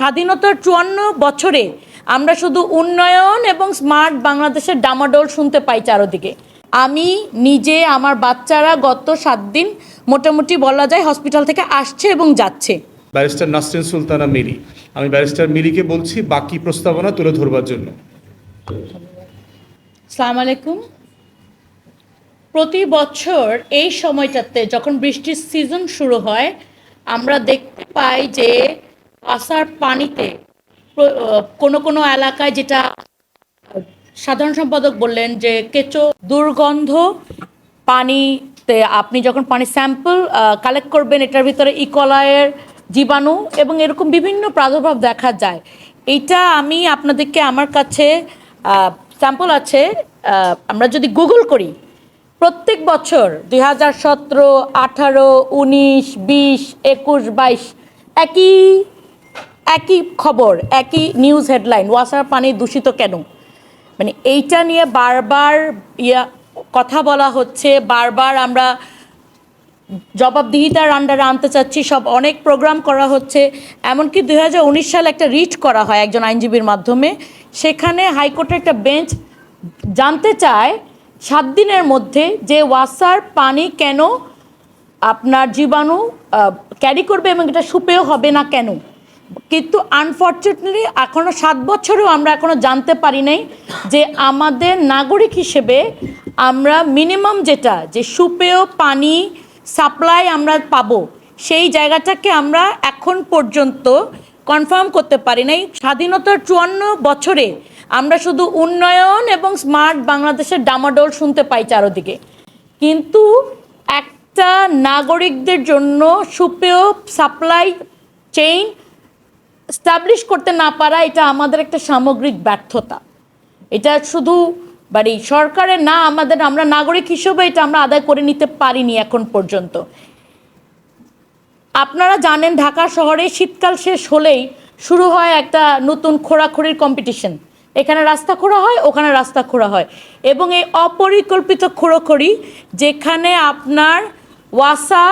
স্বাধীনতার চুয়ান্ন বছরে আমরা শুধু উন্নয়ন এবং স্মার্ট বাংলাদেশের ডামাডোল শুনতে পাই চারোদিকে। আমি নিজে আমার বাচ্চারা গত সাত দিন মোটামুটি বলা যায় হসপিটাল থেকে আসছে এবং যাচ্ছে। ব্যারিস্টার নাসরিন সুলতানা মিরি। আমি ব্যারিস্টার মিরিকে বলছি বাকি প্রস্তাবনা তুলে ধরবার জন্য। সালাম আলাইকুম। প্রতি বছর এই সময়টাতে যখন বৃষ্টির সিজন শুরু হয় আমরা দেখতে পাই যে আসার পানিতে কোনো কোনো এলাকায় যেটা সাধারণ সম্পাদক বললেন যে কেঁচো দুর্গন্ধ পানিতে আপনি যখন পানি স্যাম্পল কালেক্ট করবেন, এটার ভিতরে ইকলায়ের জীবাণু এবং এরকম বিভিন্ন প্রাদুর্ভাব দেখা যায়। এইটা আমি আপনাদেরকে আমার কাছে স্যাম্পল আছে আমরা যদি গুগল করি, প্রত্যেক বছর দুই হাজার সতেরো, আঠারো, উনিশ, বিশ, একুশ, বাইশ, একই একই খবর, একই নিউজ হেডলাইন ওয়াসার পানি দূষিত কেন? মানে এইটা নিয়ে বারবার ইয়া, কথা বলা হচ্ছে, বারবার আমরা জবাবদিহিতার আন্ডারে আনতে চাচ্ছি, সব অনেক প্রোগ্রাম করা হচ্ছে। এমনকি দু হাজার উনিশ সালে একটা রিট করা হয় একজন আইনজীবীর মাধ্যমে, সেখানে হাইকোর্টের একটা বেঞ্চ জানতে চায়, সাত দিনের মধ্যে যে ওয়াসার পানি কেন আপনার জীবাণু ক্যারি করবে এবং এটা সুপেয় হবে না কেন? কিন্তু আনফর্চুনেটলি এখনও সাত বছরেও আমরা এখনও জানতে পারি নাই যে আমাদের নাগরিক হিসেবে আমরা মিনিমাম যেটা, যে সুপেয় পানি সাপ্লাই আমরা পাবো, সেই জায়গাটাকে আমরা এখন পর্যন্ত কনফার্ম করতে পারি নাই। স্বাধীনতার চুয়ান্ন বছরে আমরা শুধু উন্নয়ন এবং স্মার্ট বাংলাদেশের ডামাডোল শুনতে পাই চারোদিকে। কিন্তু একটা নাগরিকদের জন্য সুপেয় সাপ্লাই চেইন স্টাবলিশ করতে না পারা এটা আমাদের একটা সামগ্রিক ব্যর্থতা। এটা শুধু বাড়ি সরকারের না, আমাদের, আমরা নাগরিক হিসেবে এটা আমরা আদায় করে নিতে পারিনি এখন পর্যন্ত। আপনারা জানেন ঢাকা শহরে শীতকাল শেষ হলেই শুরু হয় একটা নতুন খোঁড়াখুড়ির কম্পিটিশন এখানে রাস্তা খোঁড়া হয়, ওখানে রাস্তা খোঁড়া হয়। এবং এই অপরিকল্পিত খোঁড়োখড়ি যেখানে আপনার ওয়াসা,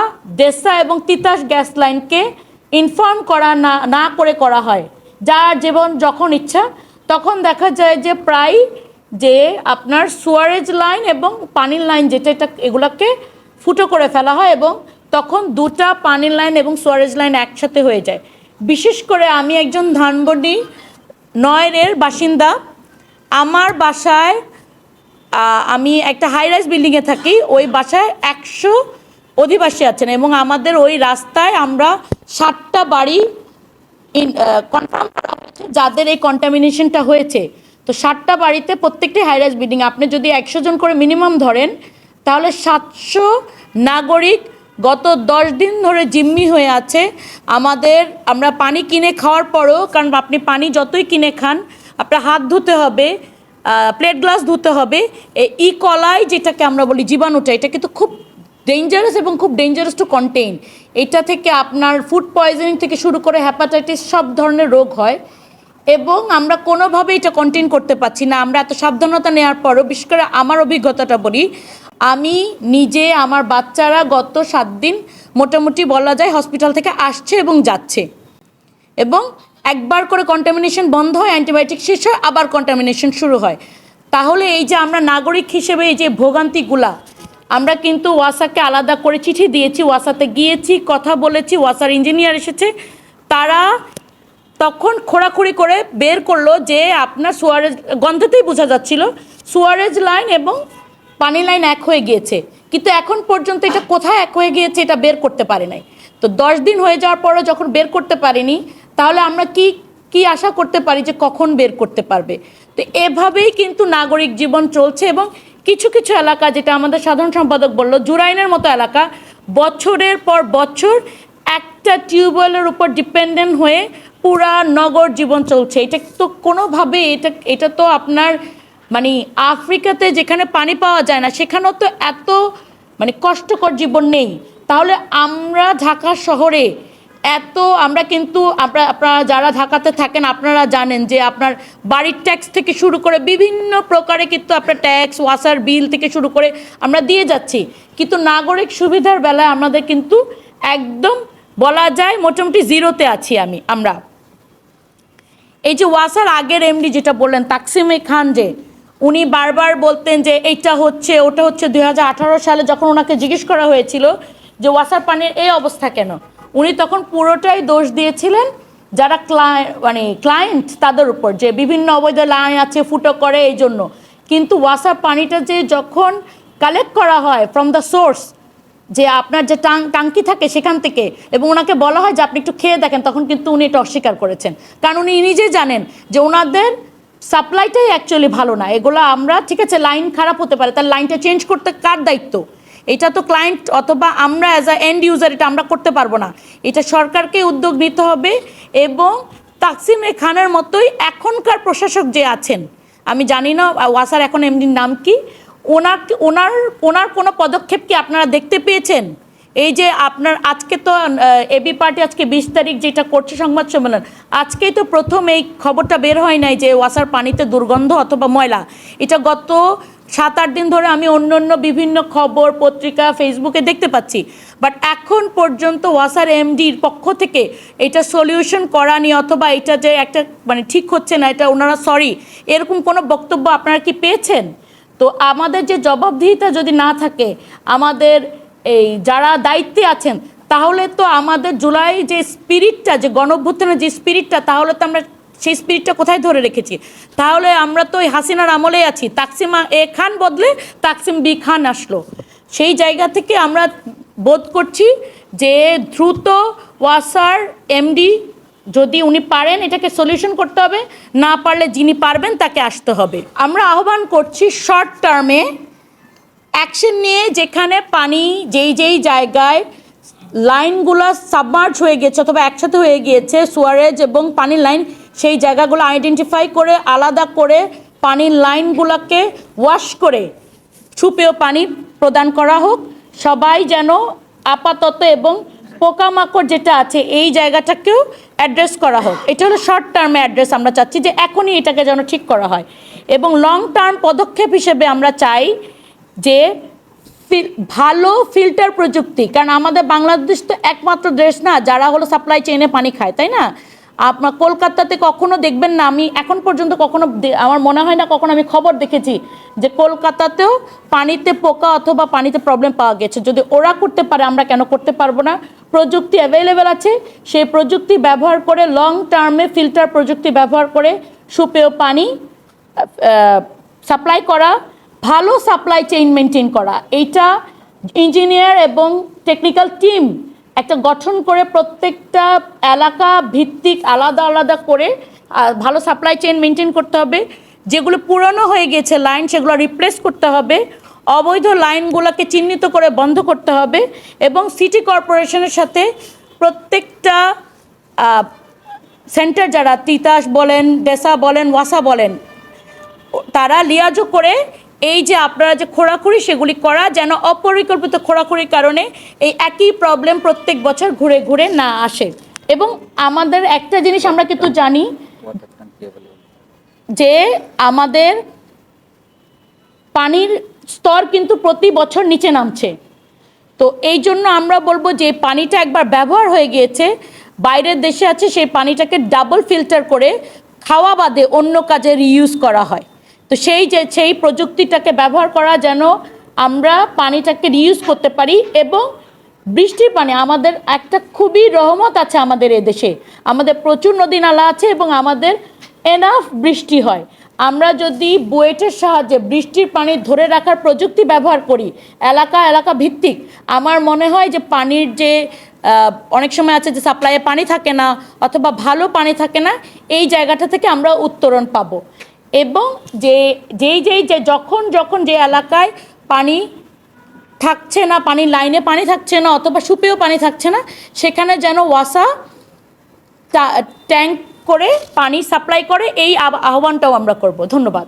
দেসা এবং তিতাস গ্যাস লাইনকে ইনফর্ম করা না না করে করা হয়। যার যেমন যখন ইচ্ছা, তখন দেখা যায় যে প্রায় যে আপনার সুয়ারেজ লাইন এবং পানির লাইন যেটা, এটা এগুলোকে ফুটো করে ফেলা হয় এবং তখন দুটা পানির লাইন এবং সুয়ারেজ লাইন একসাথে হয়ে যায়। বিশেষ করে আমি একজন ধানবন্ডি নয়রের বাসিন্দা। আমার বাসায় আমি একটা হাই রাইজ বিল্ডিংয়ে থাকি। ওই বাসায় একশো অধিবাসী আছেন এবং আমাদের ওই রাস্তায় আমরা সাতটা বাড়ি কনফার্ম করা হয়েছে, যাদের এই কন্টামিনেশনটা হয়েছে। তো সাতটা বাড়িতে প্রত্যেকটি হাইরাইজ বিল্ডিং আপনি যদি একশো জন করে মিনিমাম ধরেন, তাহলে সাতশো নাগরিক গত দশ দিন ধরে জিম্মি হয়ে আছে। আমাদের, আমরা পানি কিনে খাওয়ার পরও, কারণ আপনি পানি যতই কিনে খান, আপনার হাত ধুতে হবে প্লেট গ্লাস ধুতে হবে, এই ই কলাই যেটাকে আমরা বলি জীবাণুটা, এটা কিন্তু খুব ডেঞ্জারাস এবং খুব ডেঞ্জারাস টু কন্টেইন এটা থেকে আপনার ফুড পয়জনিং থেকে শুরু করে হ্যাপাটাইটিস সব ধরনের রোগ হয়। এবং আমরা কোনোভাবে এটা কন্টেন করতে পারছি না। আমরা এত সাবধানতা নেওয়ার পরও, বিশেষ করে আমার অভিজ্ঞতাটা বলি, আমি নিজে, আমার বাচ্চারা গত সাত দিন মোটামুটি বলা যায় হসপিটাল থেকে আসছে এবং যাচ্ছে। এবং একবার করে কন্টামিনেশন বন্ধ হয় অ্যান্টিবায়োটিক শেষ হয়, আবার কন্টামিনেশন শুরু হয়। তাহলে এই যে আমরা নাগরিক হিসেবে এই যে ভোগান্তিগুলা আমরা কিন্তু ওয়াসাকে আলাদা করে চিঠি দিয়েছি, ওয়াসাতে গিয়েছি, কথা বলেছি, ওয়াসার ইঞ্জিনিয়ার এসেছে। তারা তখন খোঁড়াখুড়ি করে বের করল যে আপনার সুয়ারেজ, গন্ধতেই বোঝা যাচ্ছিল, সুয়ারেজ লাইন এবং পানি লাইন এক হয়ে গিয়েছে। কিন্তু এখন পর্যন্ত এটা কোথায় এক হয়ে গিয়েছে এটা বের করতে পারে নাই। তো দশ দিন হয়ে যাওয়ার পরে যখন বের করতে পারিনি, তাহলে আমরা কি কি আশা করতে পারি যে কখন বের করতে পারবে? তো এভাবেই কিন্তু নাগরিক জীবন চলছে এবং কিছু কিছু এলাকা যেটা আমাদের সাধারণ সম্পাদক বলল, জুরাইনের মতো এলাকা, বছরের পর বছর একটা টিউবওয়েলের উপর ডিপেন্ডেন্ট হয়ে পুরা নগর জীবন চলছে। এটা তো কোনোভাবে এটা এটা তো আপনার মানে আফ্রিকাতে যেখানে পানি পাওয়া যায় না, সেখানেও তো এত মানে কষ্টকর জীবন নেই। তাহলে আমরা ঢাকা শহরে এত আমরা কিন্তু আমরা, আপনারা যারা ঢাকাতে থাকেন, আপনারা জানেন যে আপনার বাড়ির ট্যাক্স থেকে শুরু করে বিভিন্ন প্রকারে কিন্তু আপনার ট্যাক্স ওয়াসার বিল থেকে শুরু করে আমরা দিয়ে যাচ্ছি। কিন্তু নাগরিক সুবিধার বেলায় আমাদের কিন্তু একদম বলা যায় মোটামুটি জিরোতে আছি আমি, আমরা। এই যে ওয়াসার আগের এমডি যেটা বললেন, তাকসিমে খান যে, উনি বারবার বলতেন যে এইটা হচ্ছে, ওটা হচ্ছে দুই হাজার আঠারো সালে যখন ওনাকে জিজ্ঞেস করা হয়েছিল যে ওয়াসার পানির এই অবস্থা কেন? উনি তখন পুরোটাই দোষ দিয়েছিলেন যারা ক্লায়েন্ট মানে ক্লায়েন্ট তাদের উপর, যে বিভিন্ন অবৈধ লাইন আছে, ফুটো করে এই জন্য। কিন্তু ওয়াসার পানিটা যে যখন কালেক্ট করা হয় ফ্রম দ্য সোর্স যে আপনার যে টাং টাঙ্কি থাকে সেখান থেকে, এবং ওনাকে বলা হয় যে আপনি একটু খেয়ে দেখেন, তখন কিন্তু উনি এটা অস্বীকার করেছেন। কারণ উনি নিজে জানেন যে ওনাদের সাপ্লাইটাই অ্যাকচুয়ালি ভালো না। এগুলো আমরা, ঠিক আছে লাইন খারাপ হতে পারে তার লাইনটা চেঞ্জ করতে কার দায়িত্ব? এটা তো ক্লায়েন্ট অথবা আমরা অ্যাজ আ এন্ড ইউজার এটা আমরা করতে পারব না। এটা সরকারকে উদ্যোগ নিতে হবে এবং তাকসিম এ খানের মতোই এখনকার প্রশাসক যে আছেন, আমি জানি না ওয়াসার এখন এমডির নাম কি, ওনার ওনার ওনার কোনো পদক্ষেপ কি আপনারা দেখতে পেয়েছেন? এই যে আপনার আজকে তো এবি পার্টি আজকে বিশ তারিখ যেটা করছে সংবাদ সম্মেলন, আজকেই তো প্রথম এই খবরটা বের হয় নাই যে ওয়াসার পানিতে দুর্গন্ধ অথবা ময়লা। এটা গত সাত, আট দিন ধরে আমি অন্য অন্য বিভিন্ন খবর, পত্রিকা ফেসবুকে দেখতে পাচ্ছি। বাট এখন পর্যন্ত ওয়াসার এমডির পক্ষ থেকে এটা সলিউশন করা নিয়ে অথবা এটা যে একটা মানে ঠিক হচ্ছে না, এটা ওনারা সরি এরকম কোনো বক্তব্য আপনারা কি পেয়েছেন? তো আমাদের যে জবাবদিহিতা যদি না থাকে, আমাদের এই যারা দায়িত্বে আছেন, তাহলে তো আমাদের জুলাই যে স্পিরিটটা যে গণঅভ্যুত্থানের যে স্পিরিটটা তাহলে তো আমরা সেই স্পিরিটটা কোথায় ধরে রেখেছি? তাহলে আমরা তো ওই হাসিনার আমলে আছি। তাকসিমা এ খান বদলে তাকসিম বি খান আসলো। সেই জায়গা থেকে আমরা বোধ করছি যে দ্রুত ওয়াসার এমডি যদি উনি পারেন, এটাকে সলিউশন করতে হবে। না পারলে যিনি পারবেন, তাকে আসতে হবে। আমরা আহ্বান করছি শর্ট টার্মে অ্যাকশন নিয়ে যেখানে পানি যেই যেই জায়গায় লাইনগুলো সাবমার্জ হয়ে গেছে অথবা একসাথে হয়ে গিয়েছে সুয়ারেজ এবং পানির লাইন সেই জায়গাগুলো আইডেন্টিফাই করে, আলাদা করে পানির লাইনগুলোকে ওয়াশ করে ছুপেও পানি প্রদান করা হোক। সবাই যেন আপাতত এবং পোকামাকড় যেটা আছে এই জায়গাটাকেও অ্যাড্রেস করা হোক। এটা হলো শর্ট টার্মে অ্যাড্রেস আমরা চাচ্ছি যে এখনই এটাকে যেন ঠিক করা হয়। এবং লং টার্ম পদক্ষেপ হিসেবে আমরা চাই যে ভালো ফিল্টার প্রযুক্তি, কারণ আমাদের বাংলাদেশ তো একমাত্র দেশ না, যারা হলো সাপ্লাই চেইনে পানি খায়, তাই না? আপনার কলকাতাতে কখনো দেখবেন না, আমি এখন পর্যন্ত কখনো আমার মনে হয় না কখনো আমি খবর দেখেছি যে কলকাতাতেও পানিতে পোকা অথবা পানিতে প্রবলেম পাওয়া গেছে। যদি ওরা করতে পারে, আমরা কেন করতে পারব না? প্রযুক্তি অ্যাভেলেবেল আছে, সেই প্রযুক্তি ব্যবহার করে লং টার্মে ফিল্টার প্রযুক্তি ব্যবহার করে সুপেয় পানি সাপ্লাই করা, ভালো সাপ্লাই চেইন মেনটেন করা। এইটা ইঞ্জিনিয়ার এবং টেকনিক্যাল টিম একটা গঠন করে প্রত্যেকটা এলাকা ভিত্তিক আলাদা আলাদা করে ভালো সাপ্লাই চেইন মেনটেন করতে হবে। যেগুলো পুরনো হয়ে গেছে লাইন সেগুলো রিপ্লেস করতে হবে। অবৈধ লাইনগুলোকে চিহ্নিত করে বন্ধ করতে হবে এবং সিটি কর্পোরেশনের সাথে প্রত্যেকটা সেন্টার যারা তিতাস বলেন ডেসা বলেন, ওয়াসা বলেন তারা লিয়াজো করে এই যে আপনারা যে খোরাখুরি সেগুলি করা যেন অপরিকল্পিত খোরাখুরির কারণে এই একই প্রবলেম প্রত্যেক বছর ঘুরে ঘুরে না আসে। এবং আমাদের একটা জিনিস আমরা কিন্তু জানি যে আমাদের পানির স্তর কিন্তু প্রতি বছর নিচে নামছে। তো এই জন্য আমরা বলব যে পানিটা একবার ব্যবহার হয়ে গিয়েছে, বাইরের দেশে আছে সেই পানিটাকে ডাবল ফিল্টার করে খাওয়া বাদে অন্য কাজে রিইউজ করা হয়। তো সেই যে, সেই প্রযুক্তিটাকে ব্যবহার করা যেন আমরা পানিটাকে রিউজ করতে পারি এবং বৃষ্টির পানি, আমাদের একটা খুবই রহমত আছে আমাদের এদেশে আমাদের প্রচুর নদী নালা আছে এবং আমাদের এনাফ বৃষ্টি হয়। আমরা যদি বুয়েটের সাহায্যে বৃষ্টির পানি ধরে রাখার প্রযুক্তি ব্যবহার করি, এলাকা এলাকা ভিত্তিক, আমার মনে হয় যে পানির যে অনেক সময় আছে যে সাপ্লাইয়ে পানি থাকে না অথবা ভালো পানি থাকে না, এই জায়গাটা থেকে আমরা উত্তরণ পাবো। এবং যে যেই যেই যে, যখন যখন যে এলাকায় পানি থাকছে না পানির লাইনে পানি থাকছে না, অথবা সুপেও পানি থাকছে না, সেখানে যেন ওয়াসা ট্যাঙ্ক করে পানি সাপ্লাই করে, এই আহ্বানটাও আমরা করব। ধন্যবাদ।